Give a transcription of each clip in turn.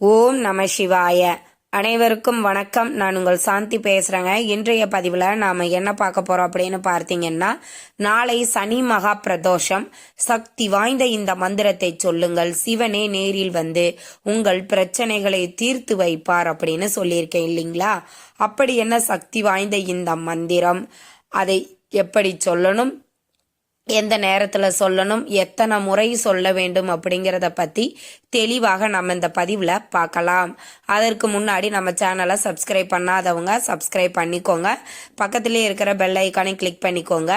ஓம் நம சிவாய. அனைவருக்கும் வணக்கம். நான் உங்கள் சாந்தி பேசுகிறேங்க இன்றைய பதிவில் நாம் என்ன பார்க்க போகிறோம் அப்படின்னு பார்த்தீங்கன்னா நாளை சனி மகா பிரதோஷம். சக்தி வாய்ந்த இந்த மந்திரத்தை சொல்லுங்கள். சிவனே நேரில் வந்து உங்கள் பிரச்சனைகளை தீர்த்து வைப்பார் அப்படின்னு சொல்லியிருக்கேன் இல்லைங்களா? அப்படி என்ன சக்தி வாய்ந்த இந்த மந்திரம்? அதை எப்படி சொல்லணும்? எந்த நேரத்தில் சொல்லணும் எத்தனை முறை சொல்ல வேண்டும் அப்படிங்கிறத பற்றி தெளிவாக நம்ம இந்த பதிவில் பார்க்கலாம். அதற்கு முன்னாடி நம்ம சேனலை சப்ஸ்கிரைப் பண்ணாதவங்க சப்ஸ்கிரைப் பண்ணிக்கோங்க. பக்கத்திலே இருக்கிற பெல் ஐக்கானை கிளிக் பண்ணிக்கோங்க.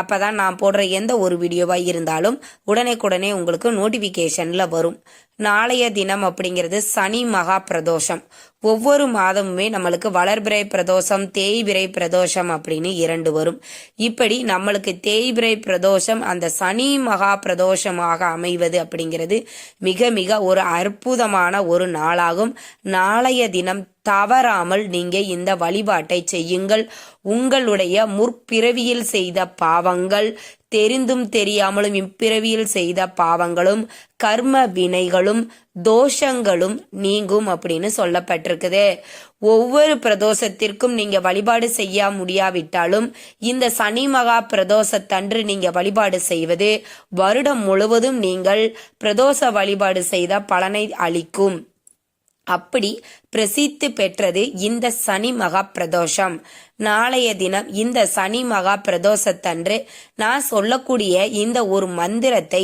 அப்போ தான் நான் போடுற எந்த ஒரு வீடியோவாக இருந்தாலும் உடனே உங்களுக்கு நோட்டிஃபிகேஷனில் வரும். நாளைய தினம் அப்படிங்கிறது சனி மகா பிரதோஷம். ஒவ்வொரு மாதமுமே நம்மளுக்கு வளர்பிறை பிரதோஷம் தேய்பிறை பிரதோஷம் அப்படின்னு இரண்டு வரும். இப்படி நம்மளுக்கு தேய்பிறை பிரதோஷம் அந்த சனி மகா பிரதோஷமாக அமைவது அப்படிங்கிறது மிக மிக ஒரு அற்புதமான ஒரு நாளாகும். நாளைய தினம் தவறாமல் நீங்க இந்த வழிபாட்டை செய்யுங்கள். உங்களுடைய முற்பிறவியில் செய்த பாவங்கள் தெரிந்தும் தெரியாமலும் இப்பிறவியில் செய்த பாவங்களும் கர்ம வினைகளும் தோஷங்களும் நீங்கும் அப்படின்னு சொல்லப்பட்டிருக்குது. ஒவ்வொரு பிரதோஷத்திற்கும் நீங்க வழிபாடு செய்ய முடியாவிட்டாலும் இந்த சனி மகா பிரதோஷத்தன்று நீங்க வழிபாடு செய்வது வருடம் முழுவதும் நீங்கள் பிரதோஷ வழிபாடு செய்த பலனை அளிக்கும். அப்படி பிரசித்தி பெற்றது இந்த சனி மகா பிரதோஷம். நாளைய தினம் இந்த சனி மகா பிரதோஷத்தன்று நான் சொல்லக்கூடிய இந்த ஒரு மந்திரத்தை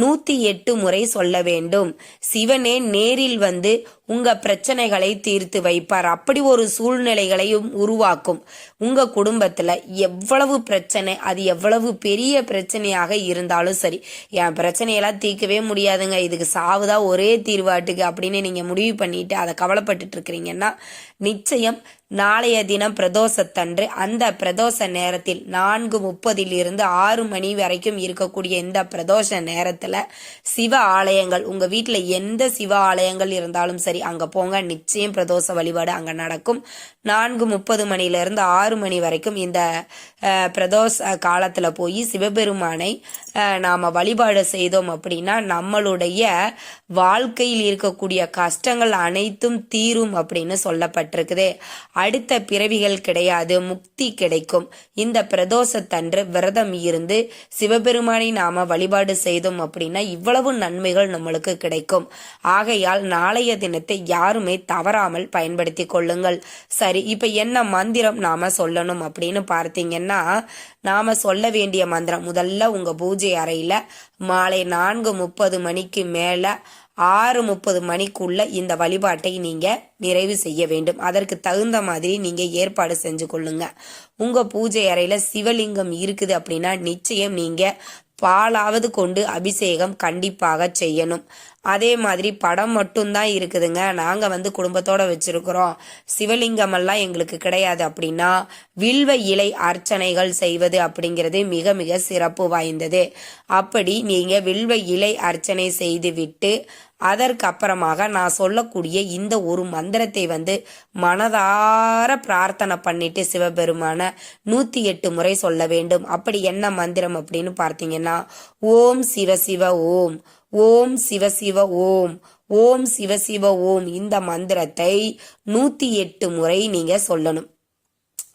நூத்தி எட்டு முறை சொல்ல வேண்டும். சிவனே நேரில் வந்து உங்க பிரச்சனைகளை தீர்த்து வைப்பார். அப்படி ஒரு சூழ்நிலைகளையும் உருவாக்கும். உங்க குடும்பத்துல எவ்வளவு பிரச்சனை அது எவ்வளவு பெரிய பிரச்சனையாக இருந்தாலும் சரி என் பிரச்சனையெல்லாம் தீர்க்கவே முடியாதுங்க. இதுக்கு சாவுதான் ஒரே தீர்வாட்டுக்கு அப்படின்னு நீங்க முடிவு பண்ணிட்டு அதை கவலைப்பட்டுட்டு இருக்கிறீங்கன்னா நிச்சயம் நாளைய தினம் பிரதோஷத்தன்று அந்த பிரதோஷ நேரத்தில் நான்கு முப்பதில் இருந்து ஆறு மணி வரைக்கும் இருக்கக்கூடிய இந்த பிரதோஷ நேரத்தில் சிவ ஆலயங்கள் உங்கள் வீட்டில் எந்த சிவ ஆலயங்கள் இருந்தாலும் சரி அங்கே போங்க. நிச்சயம் பிரதோஷ வழிபாடு அங்கே நடக்கும். நான்கு முப்பது மணிலேருந்து ஆறு மணி வரைக்கும் இந்த பிரதோஷ காலத்தில் போய் சிவபெருமானை நாம் வழிபாடு செய்தோம் அப்படின்னா நம்மளுடைய வாழ்க்கையில் இருக்கக்கூடிய கஷ்டங்கள் அனைத்தும் தீரும் அப்படின்னு சொல்லப்பட்டிருக்குது. அடுத்த பிறவிகள் கிடையாது முக்தி கிடைக்கும். இந்த பிரதோஷத்தன்று விரதம் இருந்து சிவபெருமானை நாம வழிபாடு செய்தோம் அப்படின்னா இவ்வளவு நன்மைகள் நம்மளுக்கு கிடைக்கும். ஆகையால் நாளைய தினத்தை யாருமே தவறாமல் பயன்படுத்தி கொள்ளுங்கள். சரி இப்ப என்ன மந்திரம் நாம சொல்லணும் அப்படின்னு பார்த்தீங்கன்னா நாம சொல்ல வேண்டிய மந்திரம் முதல்ல உங்க பூஜை அறையில மாலை நான்கு முப்பது மணிக்கு மேல ஆறு முப்பது மணிக்குள்ள இந்த வழிபாட்டை நீங்க நிறைவு செய்ய வேண்டும். அதற்கு தகுந்த மாதிரி நீங்க ஏற்பாடு செஞ்சு கொள்ளுங்க. உங்க பூஜை அறையில சிவலிங்கம் இருக்குது அப்படின்னா நிச்சயம் நீங்க பாலாவது கொண்டு அபிஷேகம் கண்டிப்பாக செய்யணும். அதே மாதிரி படம் மட்டும்தான் இருக்குதுங்க. நாங்கள் வந்து குடும்பத்தோடு வச்சுருக்கிறோம். சிவலிங்கம் எல்லாம் எங்களுக்கு கிடையாது அப்படின்னா வில்வ இலை அர்ச்சனைகள் செய்வது அப்படிங்கிறது மிக மிக சிறப்பு வாய்ந்தது. அப்படி நீங்கள் வில்வ இலை அர்ச்சனை செய்து விட்டு அதற்கு அப்புறமாக நான் சொல்லக்கூடிய இந்த ஒரு மந்திரத்தை வந்து மனதார பிரார்த்தனை பண்ணிட்டு சிவபெருமான நூத்தி எட்டு முறை சொல்ல வேண்டும். அப்படி என்ன மந்திரம் அப்படின்னு பார்த்தீங்கன்னா ஓம் சிவ சிவ ஓம் ஓம் சிவ சிவ ஓம் ஓம் சிவ சிவ ஓம் இந்த மந்திரத்தை நூத்தி எட்டு முறை நீங்க சொல்லணும்.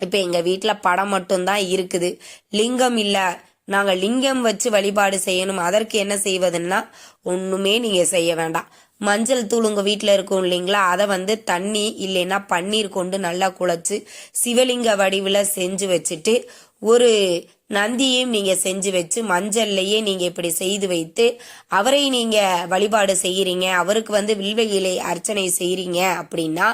இப்ப எங்க வீட்டுல படம் மட்டும்தான் இருக்குது. லிங்கம் இல்லை நாங்க லிங்கம் வச்சு வழிபாடு செய்யணும். அதற்கு என்ன செய்வதுன்னா ஒண்ணுமே நீங்க செய்ய வேண்டாம். மஞ்சள் தூள் உங்க வீட்டில் இருக்கும் இல்லைங்களா? அதை வந்து தண்ணி இல்லைன்னா பன்னீர் கொண்டு நல்லா குழச்சு சிவலிங்க வடிவில் செஞ்சு வச்சுட்டு ஒரு நந்தியையும் நீங்க செஞ்சு வச்சு மஞ்சள்லையே நீங்க இப்படி செய்து வைத்து அவரை நீங்க வழிபாடு செய்யறீங்க. அவருக்கு வந்து வில்வ இலை அர்ச்சனை செய்யறீங்க அப்படின்னா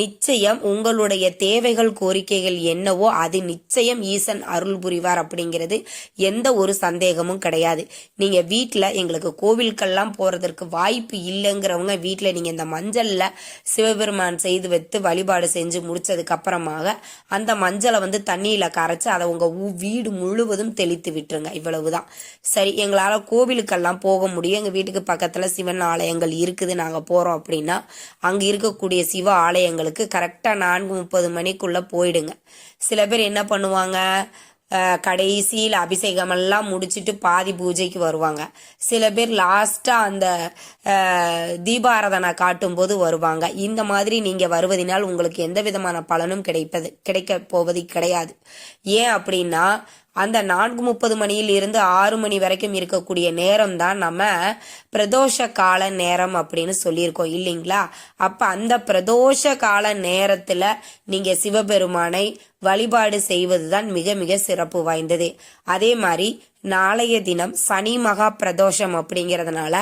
நிச்சயம் உங்களுடைய தேவைகள் கோரிக்கைகள் என்னவோ அது நிச்சயம் ஈசன் அருள் புரிவார் அப்படிங்கிறது எந்த ஒரு சந்தேகமும் கிடையாது. நீங்க வீட்டில் எங்களுக்கு கோவிலுக்கெல்லாம் போறதற்கு வாய்ப்பு இல்லைங்கிறவங்க வீட்டில் நீங்க இந்த மஞ்சள்ல சிவபெருமான் செய்து வைத்து வழிபாடு செஞ்சு முடிச்சதுக்கு அப்புறமாக அந்த மஞ்சளை வந்து தண்ணியில கரைச்சு அதை உங்க வீடு முழு முழுவதும் தெளித்து விட்டுருங்க. இவ்வளவுதான். சரி எங்களால் கோவிலுக்கெல்லாம் போக முடியும். எங்கள் வீட்டுக்கு பக்கத்தில் சிவன் ஆலயங்கள் இருக்குது. நாங்கள் போகிறோம் அப்படின்னா அங்கே இருக்கக்கூடிய சிவ ஆலயங்களுக்கு கரெக்டாக நான்கு முப்பது மணிக்குள்ளே போயிடுங்க. சில பேர் என்ன பண்ணுவாங்க? கடைசியில் அபிஷேகமெல்லாம் முடிச்சுட்டு பாதி பூஜைக்கு வருவாங்க. சில பேர் லாஸ்ட்டாக அந்த அஹ், தீபாராதனை காட்டும்போது வருவாங்க. இந்த மாதிரி நீங்கள் வருவதனால் உங்களுக்கு எந்த விதமான பலனும் கிடைப்பது கிடைக்க போவது கிடையாது. ஏன் அப்படின்னா அந்த நான்கு முப்பது மணியில் இருந்து ஆறு மணி வரைக்கும் இருக்கக்கூடிய நேரம் தான் நம்ம பிரதோஷ கால நேரம் அப்படின்னு சொல்லியிருக்கோம் இல்லைங்களா? அப்ப அந்த பிரதோஷ கால நேரத்துல நீங்க சிவபெருமானை வழிபாடு செய்வதுதான் மிக மிக சிறப்பு வாய்ந்தது. அதே மாதிரி நாளைய தினம் சனி மகா பிரதோஷம் அப்படிங்கிறதுனால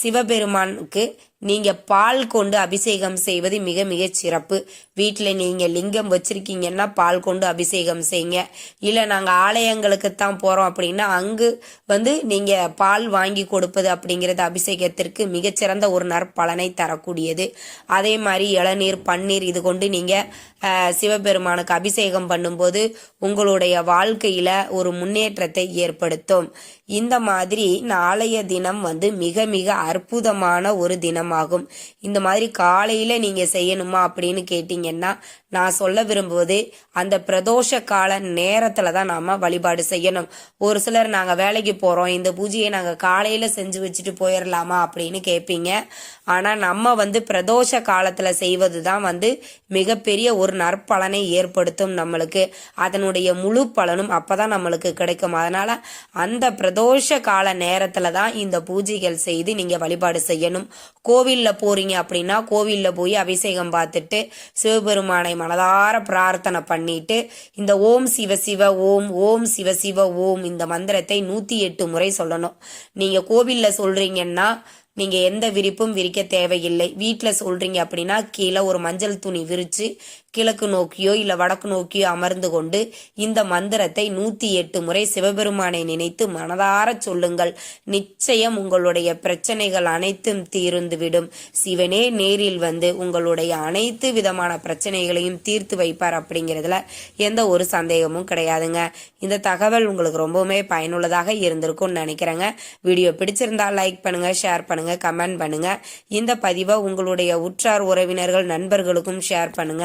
சிவபெருமானுக்கு நீங்க பால் கொண்டு அபிஷேகம் செய்வது மிக மிக சிறப்பு. வீட்டில் நீங்க லிங்கம் வச்சிருக்கீங்கன்னா பால் கொண்டு அபிஷேகம் செய்யுங்க இல்லை நாங்கள் ஆலயங்களுக்கு தான் போறோம் அப்படின்னா அங்கு வந்து நீங்க பால் வாங்கி கொடுப்பது அப்படிங்கிறது அபிஷேகத்திற்கு மிகச்சிறந்த ஒரு நற்பலனை தரக்கூடியது. அதே மாதிரி இளநீர் பன்னீர் இது கொண்டு நீங்க சிவபெருமானுக்கு அபிஷேகம் பண்ணும்போது உங்களுடைய வாழ்க்கையில ஒரு முன்னேற்றத்தை ஏற்படுத்தும். இந்த மாதிரி நாளைய தினம் வந்து மிக மிக அற்புதமான ஒரு தினமாகும். இந்த மாதிரி காலையில நீங்க செய்யணுமா அப்படின்னு கேட்டீங்கன்னா நான் சொல்ல விரும்புவது அந்த பிரதோஷ கால நேரத்துல தான் நாம வழிபாடு செய்யணும். ஒரு சிலர் நாங்க வேலைக்கு போறோம் இந்த பூஜையை நாங்க காலையில செஞ்சு வச்சுட்டு போயிடலாமா அப்படின்னு கேட்பீங்க ஆனா நம்ம வந்து பிரதோஷ காலத்துல செய்வது தான் வந்து மிகப்பெரிய ஒரு நற்பலனை ஏற்படுத்தும் நம்மளுக்கு. அதனுடைய முழு பலனும் அப்பதான் நம்மளுக்கு கிடைக்கும். அதனால அந்த பிரதோஷ கால நேரத்துல தான் இந்த பூஜைகள் செய்து நீங்க வழிபாடு செய்யணும். கோவில்ல போறீங்க அப்படின்னா கோவில்ல போய் அபிஷேகம் பார்த்துட்டு சிவபெருமானை மனதார பிரார்த்தனை பண்ணிட்டு இந்த ஓம் சிவ சிவ ஓம் ஓம் சிவ சிவ ஓம் இந்த மந்திரத்தை நூத்தி எட்டு முறை சொல்லணும். நீங்க கோவிலில் சொல்றீங்கன்னா நீங்க எந்த விரிப்பும் விரிக்க தேவையில்லை. வீட்டில் சொல்றீங்க அப்படின்னா கீழே ஒரு மஞ்சள் துணி விரிச்சு கிழக்கு நோக்கியோ இல்ல வடக்கு நோக்கியோ அமர்ந்து கொண்டு இந்த மந்திரத்தை நூத்தி எட்டு முறை சிவபெருமானை நினைத்து மனதார சொல்லுங்கள். நிச்சயம் உங்களுடைய பிரச்சனைகள் அனைத்தும் தீர்ந்துவிடும். சிவனே நேரில் வந்து உங்களுடைய அனைத்து விதமான பிரச்சனைகளையும் தீர்த்து வைப்பார் அப்படிங்கிறதுல எந்த ஒரு சந்தேகமும் கிடையாதுங்க. இந்த தகவல் உங்களுக்கு ரொம்பவுமே பயனுள்ளதாக இருந்திருக்கும்னு நினைக்கிறேங்க. வீடியோ பிடிச்சிருந்தா லைக் பண்ணுங்க ஷேர் பண்ணுங்க கமெண்ட் பண்ணுங்க. இந்த பதிவை உங்களுடைய உற்றார் உறவினர்கள் நண்பர்களுக்கும் ஷேர் பண்ணுங்க.